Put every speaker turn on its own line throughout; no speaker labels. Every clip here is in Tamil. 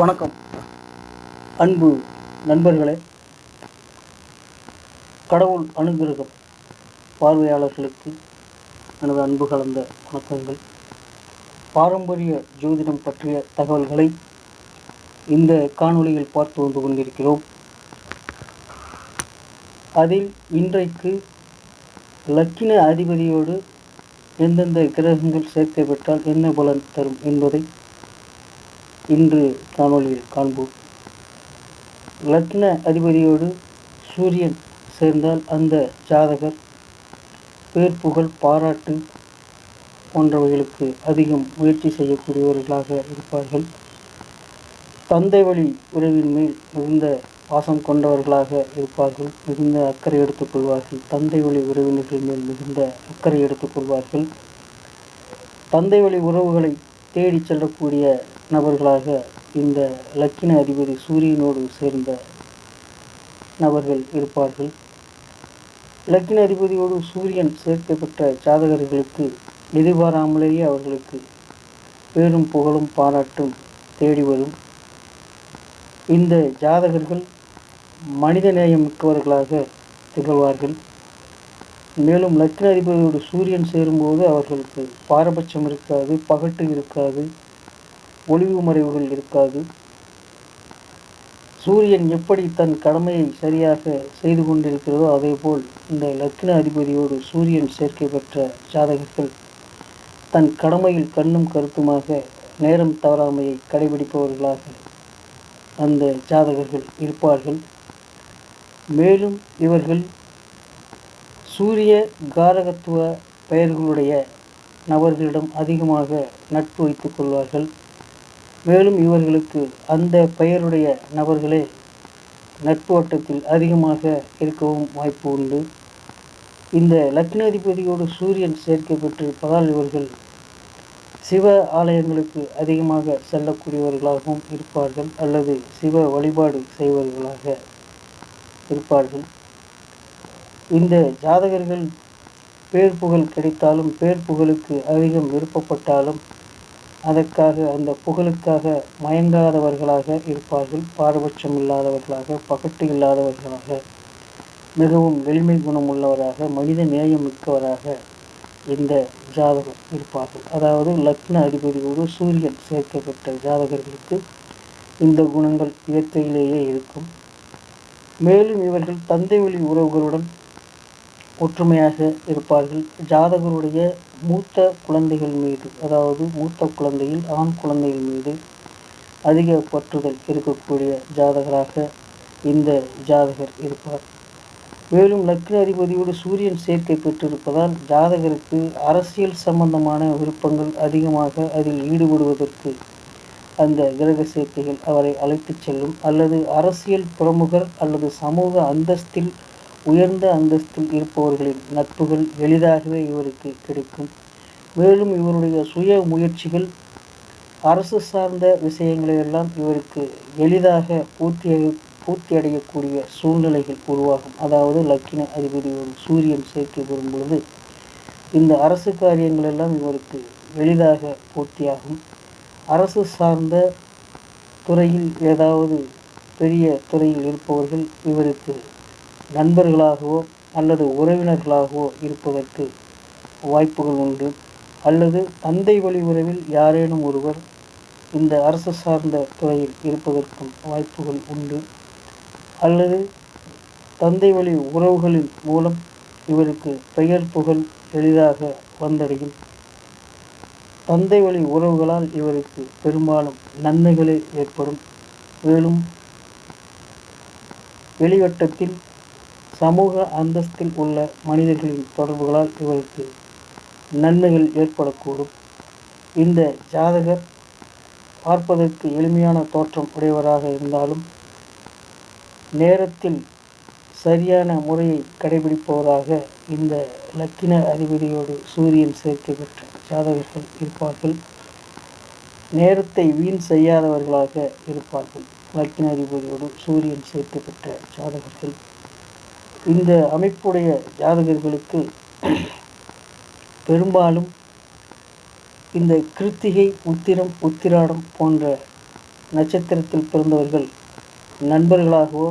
வணக்கம். அன்பு நண்பர்களே கடவுள் அனுகிரகம் பார்வையாளர்களுக்கு எனது அன்பு கலந்த வணக்கங்கள். பாரம்பரிய ஜோதிடம் பற்றிய தகவல்களை இந்த காணொளியில் பார்த்து வந்து கொண்டிருக்கிறோம். அதில் இன்றைக்கு லக்கின அதிபதியோடு எந்தெந்த கிரகங்கள் சேர்க்கை பெற்றால் என்ன பலன் தரும் என்பதை இன்று காணொளியில் காண்போம். லக்ன அதிபதியோடு சூரியன் சேர்ந்தால் அந்த ஜாதகர் பேர் புகழ் பாராட்டு போன்றவைகளுக்கு அதிகம் முயற்சி செய்யக்கூடியவர்களாக இருப்பார்கள். தந்தை வழி உறவின் மேல் மிகுந்த பாசம் கொண்டவர்களாக இருப்பார்கள். மிகுந்த அக்கறை எடுத்துக்கொள்வார்கள் தந்தை வழி உறவினர்கள் மேல் மிகுந்த அக்கறை எடுத்துக்கொள்வார்கள் தந்தை வழி உறவுகளை தேடி செல்லக்கூடிய நபர்களாக இந்த லக்கின அதிபதி சூரியனோடு சேர்ந்த நபர்கள் இருப்பார்கள். லக்கின அதிபதியோடு சூரியன் சேர்க்கப்பட்ட ஜாதகர்களுக்கு எதிர்பாராமலேயே அவர்களுக்கு பேரும் புகழும் பாராட்டும் தேடி வரும். இந்த ஜாதகர்கள் மனிதநேயம் மிக்கவர்களாக திகழ்வார்கள். மேலும் லக்ன அதிபதியோடு சூரியன் சேரும்போது அவர்களுக்கு பாரபட்சம் இருக்காது பகட்டு இருக்காது. ஒளிவு மறைவுகள் இருக்காது. சூரியன் எப்படி தன் கடமையை சரியாக செய்து கொண்டிருக்கிறதோ அதேபோல் இந்த லக்ன அதிபதியோடு சூரியன் சேர்க்கை பெற்ற ஜாதகர்கள் தன் கடமையில் கண்ணும் கருத்துமாக நேரம் தவறாமையை கடைபிடிப்பவர்களாக அந்த ஜாதகர்கள் இருப்பார்கள். மேலும் இவர்கள் சூரிய காரகத்துவ பெயர்களுடைய நபர்களிடம் அதிகமாக நட்பு வைத்துக் கொள்வார்கள். மேலும் இவர்களுக்கு அந்த பெயருடைய நபர்களே நட்பு வட்டத்தில் அதிகமாக இருக்கவும் வாய்ப்பு உண்டு. இந்த லக்னாதிபதியோடு சூரியன் சேர்க்கை பெற்றிருப்பதால் இவர்கள் சிவ ஆலயங்களுக்கு அதிகமாக செல்லக்கூடியவர்களாகவும் இருப்பார்கள் அல்லது சிவ வழிபாடு செய்வர்களாக இருப்பார்கள். இந்த ஜாதகர்கள் பேர் புகழ் கிடைத்தாலும் பேர் புகழுக்கு அதிகம் விருப்பப்பட்டாலும் அதற்காக அந்த புகழுக்காக மயங்காதவர்களாக இருப்பார்கள் பாரபட்சம் இல்லாதவர்களாக பகட்டு இல்லாதவர்களாக மிகவும் எளிமை குணம் உள்ளவராக மனித நேயம் மிக்கவராக இந்த ஜாதகம் இருப்பார்கள். அதாவது லக்ன அதிபதியோடு சூரியன் சேர்க்கப்பட்ட ஜாதகர்களுக்கு இந்த குணங்கள் இயற்கையிலேயே இருக்கும். மேலும் இவர்கள் தந்தை வழி உறவுகளுடன் ஒற்றுமையாக இருப்பார்கள். ஜாதகருடைய மூத்த குழந்தைகள் மீது அதாவது மூத்த குழந்தையில் ஆண் குழந்தைகள் மீது அதிக பற்றுதல் இருக்கக்கூடிய ஜாதகராக இந்த ஜாதகர் இருப்பார். மேலும் லக்ன அதிபதியோடு சூரியன் சேர்க்கை பெற்றிருப்பதால் ஜாதகருக்கு அரசியல் சம்பந்தமான விருப்பங்கள் அதிகமாக அதில் ஈடுபடுவதற்கு அந்த கிரக சேர்க்கைகள் அவரை அழைத்துச் செல்லும். அல்லது அரசியல் பிரமுகர் அல்லது சமூக அந்தஸ்தில் உயர்ந்த அந்தஸ்தில் இருப்பவர்களின் நட்புகள் எளிதாகவே இவருக்கு கிடைக்கும். மேலும் இவருடைய சுய முயற்சிகள் அரசு சார்ந்த விஷயங்களை எல்லாம் இவருக்கு எளிதாக பூர்த்தி பூர்த்தி அடையக்கூடிய சூழ்நிலைகள் உருவாகும். அதாவது லக்கின ஒரு சூரியன் சேர்க்கை பெறும் பொழுது இந்த அரசு காரியங்கள் எல்லாம் இவருக்கு எளிதாக பூர்த்தியாகும். அரசு சார்ந்த துறையில் ஏதாவது பெரிய துறையில் இருப்பவர்கள் இவருக்கு நண்பர்களாகவோ அல்லது உறவினர்களாகவோ இருப்பதற்கு வாய்ப்புகள் உண்டு. அல்லது தந்தை வழி உறவில் யாரேனும் ஒருவர் இந்த அரசு சார்ந்த துறையில் இருப்பதற்கும் வாய்ப்புகள் உண்டு. அல்லது தந்தை வழி உறவுகளின் மூலம் இவருக்கு பெயர் புகழ் எளிதாக வந்தடையும். தந்தை வழி உறவுகளால் இவருக்கு பெரும்பாலும் நன்மைகளே ஏற்படும். மேலும் வெளிவட்டத்தில் சமூக அந்தஸ்தில் உள்ள மனிதர்களின் தொடர்புகளால் இவருக்கு நன்மைகள் ஏற்படக்கூடும். இந்த ஜாதகர் பார்ப்பதற்கு எளிமையான தோற்றம் உடையவராக இருந்தாலும் நேரத்தில் சரியான முறையை கடைபிடிப்பவராக இந்த லக்கின அதிபதியோடு சூரியன் சேர்க்கை பெற்ற ஜாதகர்கள் இருப்பார்கள். நேரத்தை வீண் செய்யாதவர்களாக இருப்பார்கள். லக்கின அதிபதியோடு சூரியன் சேர்க்கை பெற்ற ஜாதகர்கள். இந்த அமைப்புடைய ஜாதகர்களுக்கு பெரும்பாலும் இந்த கிருத்திகை உத்திரம் உத்திராடம் போன்ற நட்சத்திரத்தில் பிறந்தவர்கள் நண்பர்களாகவோ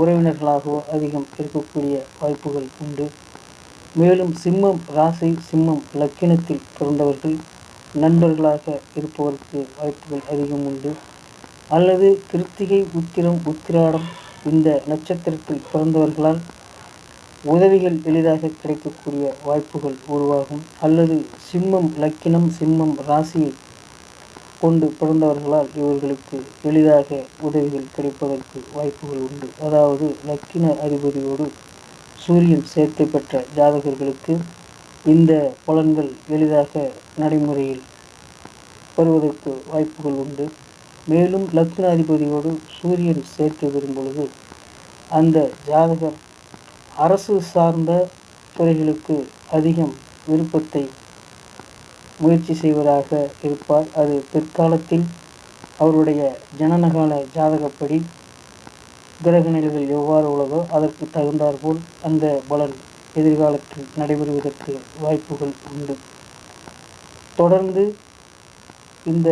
உறவினர்களாகவோ அதிகம் இருக்கக்கூடிய வாய்ப்புகள் உண்டு. மேலும் சிம்மம் ராசி சிம்மம் லக்கினத்தில் பிறந்தவர்கள் நண்பர்களாக இருப்பவருக்கு வாய்ப்புகள் அதிகம் உண்டு. அல்லது கிருத்திகை உத்திரம் உத்திராடம் இந்த நட்சத்திரத்தில் பிறந்தவர்களால் உதவிகள் எளிதாக கிடைக்கக்கூடிய வாய்ப்புகள் உருவாகும். அல்லது சிம்மம் லக்கினம் சிம்மம் ராசியை கொண்டு பிறந்தவர்களால் இவர்களுக்கு எளிதாக உதவிகள் கிடைப்பதற்கு வாய்ப்புகள் உண்டு. அதாவது லக்கின அதிபதியோடு சூரியன் சேர்க்கை பெற்ற ஜாதகர்களுக்கு இந்த பலன்கள் எளிதாக நடைமுறையில் வருவதற்கு வாய்ப்புகள் உண்டு. மேலும் லக்னாதிபதியோடு சூரியன் சேர்க்கை வரும் பொழுது அந்த ஜாதகர் அரசு சார்ந்த துறைகளுக்கு அதிகம் விருப்பத்தை முயற்சி செய்வதாக இருப்பார். அது பிற்காலத்தில் அவருடைய ஜனனகால ஜாதகப்படி கிரக நிலைகள் எவ்வாறு உள்ளதோ அதற்கு தகுந்தாற்போல் அந்த பலன் எதிர்காலத்தில் நடைபெறுவதற்கு வாய்ப்புகள் உண்டு. தொடர்ந்து இந்த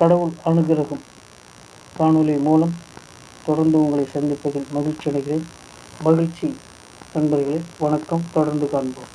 கடவுள் அனுகிரகம் காணொலி மூலம் தொடர்ந்து உங்களை சந்திப்பதில் மகிழ்ச்சி அடைகிறேன் மகிழ்ச்சி. நண்பர்களே வணக்கம். தொடர்ந்து காண்போம்.